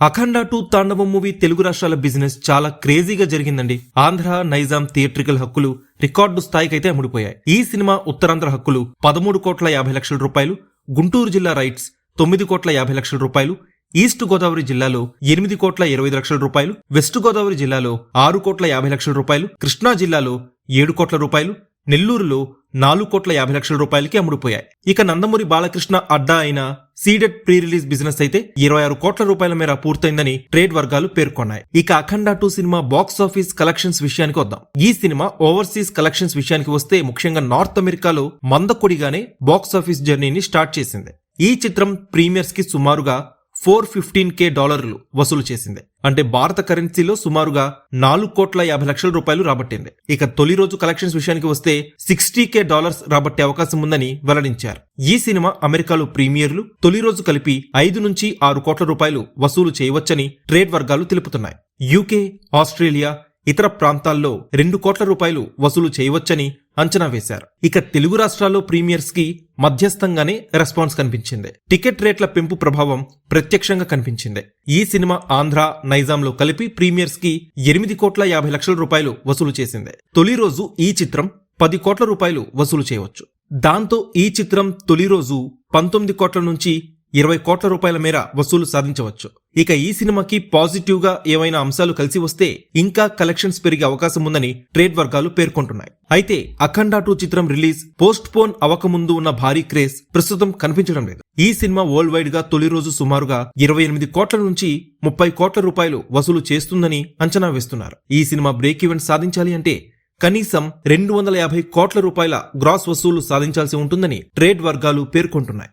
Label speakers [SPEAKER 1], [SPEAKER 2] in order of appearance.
[SPEAKER 1] అఖండ two Thandavam movie Telugu రాష్ట్రాల business చాలా క్రేజీగా జరిగిందండి. ఆంధ్ర నైజాం థియేట్రికల్ హక్కులు రికార్డు స్థాయికైతే అమ్ముడుపోయాయి. ఈ సినిమా ఉత్తరాంధ్ర హక్కులు పదమూడు కోట్ల యాభై లక్షల రూపాయలు గుంటూరు జిల్లా రైట్స్ తొమ్మిది కోట్ల యాభై లక్షల రూపాయలు ఈస్ట్ గోదావరి జిల్లాలో ఎనిమిది కోట్ల ఇరవై లక్షల రూపాయలు వెస్ట్ గోదావరి జిల్లాలో ఆరు కోట్ల యాభై లక్షల రూపాయలు కృష్ణా జిల్లాలో ఏడు కోట్ల రూపాయలు నెల్లూరులో నాలుగు కోట్ల యాభై లక్షల రూపాయలకి అమ్ముడుపోయాయి. ఇక నందమూరి బాలకృష్ణ అడ్డా అయిన సీడెడ్ ప్రీ రిలీజ్ బిజినెస్ అయితే ఇరవై ఆరు కోట్ల రూపాయల మేర పూర్తయిందని ట్రేడ్ వర్గాలు పేర్కొన్నాయి. ఇక అఖండ టూ సినిమా బాక్స్ ఆఫీస్ కలెక్షన్స్ విషయానికి వద్దాం. ఈ సినిమా ఓవర్సీస్ కలెక్షన్స్ విషయానికి వస్తే ముఖ్యంగా నార్త్ అమెరికాలో మందకొడిగానే బాక్స్ ఆఫీస్ జర్నీని స్టార్ట్ చేసింది. ఈ చిత్రం ప్రీమియర్స్కి సుమారుగా ఫోర్ ఫిఫ్టీన్ కే డాలర్లు వసూలు చేసింది. అంటే భారత కరెన్సీలో సుమారుగా నాలుగు కోట్ల యాభై లక్షల రూపాయలు రాబట్టింది. ఇక తొలి రోజు కలెక్షన్స్ విషయానికి వస్తే సిక్స్టీ కే డాలర్స్ రాబట్టే అవకాశం ఉందని వెల్లడించారు. ఈ సినిమా అమెరికాలో ప్రీమియర్లు తొలి రోజు కలిపి ఐదు నుంచి ఆరు కోట్ల రూపాయలు వసూలు చేయవచ్చని ట్రేడ్ వర్గాలు తెలుపుతున్నాయి. యూకే ఆస్ట్రేలియా ఇతర ప్రాంతాల్లో రెండు కోట్ల రూపాయలు వసూలు చేయవచ్చని అంచనా వేశారు. ఇక తెలుగు రాష్ట్రాల్లో ప్రీమియర్స్కి మధ్యస్థంగానే రెస్పాన్స్ కనిపించింది. టికెట్ రేట్ల పెంపు ప్రభావం ప్రత్యక్షంగా కనిపించింది. ఈ సినిమా ఆంధ్ర నైజాంలో కలిపి ప్రీమియర్స్కి ఎనిమిది కోట్ల యాభై లక్షల రూపాయలు వసూలు చేసింది. తొలి రోజు ఈ చిత్రం పది కోట్ల రూపాయలు వసూలు చేయవచ్చు. దాంతో ఈ చిత్రం తొలి రోజు పంతొమ్మిది కోట్ల నుంచి ఇరవై కోట్ల రూపాయల మేర వసూలు సాధించవచ్చు. ఇక ఈ సినిమాకి పాజిటివ్గా ఏవైనా అంశాలు కలిసి వస్తే ఇంకా కలెక్షన్స్ పెరిగే అవకాశం ఉందని ట్రేడ్ వర్గాలు పేర్కొంటున్నాయి. అయితే అఖండ టూ చిత్రం రిలీజ్ పోస్ట్ పోన్ అవకముందు ఉన్న భారీ క్రేజ్ ప్రస్తుతం కనిపించడం లేదు. ఈ సినిమా వరల్డ్ వైడ్గా తొలి రోజు సుమారుగా ఇరవై ఎనిమిది కోట్ల నుంచి ముప్పై కోట్ల రూపాయలు వసూలు చేస్తుందని అంచనా వేస్తున్నారు. ఈ సినిమా బ్రేక్ ఈవెంట్ సాధించాలి అంటే కనీసం రెండు వందల యాభై కోట్ల రూపాయల గ్రాస్ వసూలు సాధించాల్సి ఉంటుందని ట్రేడ్ వర్గాలు పేర్కొంటున్నాయి.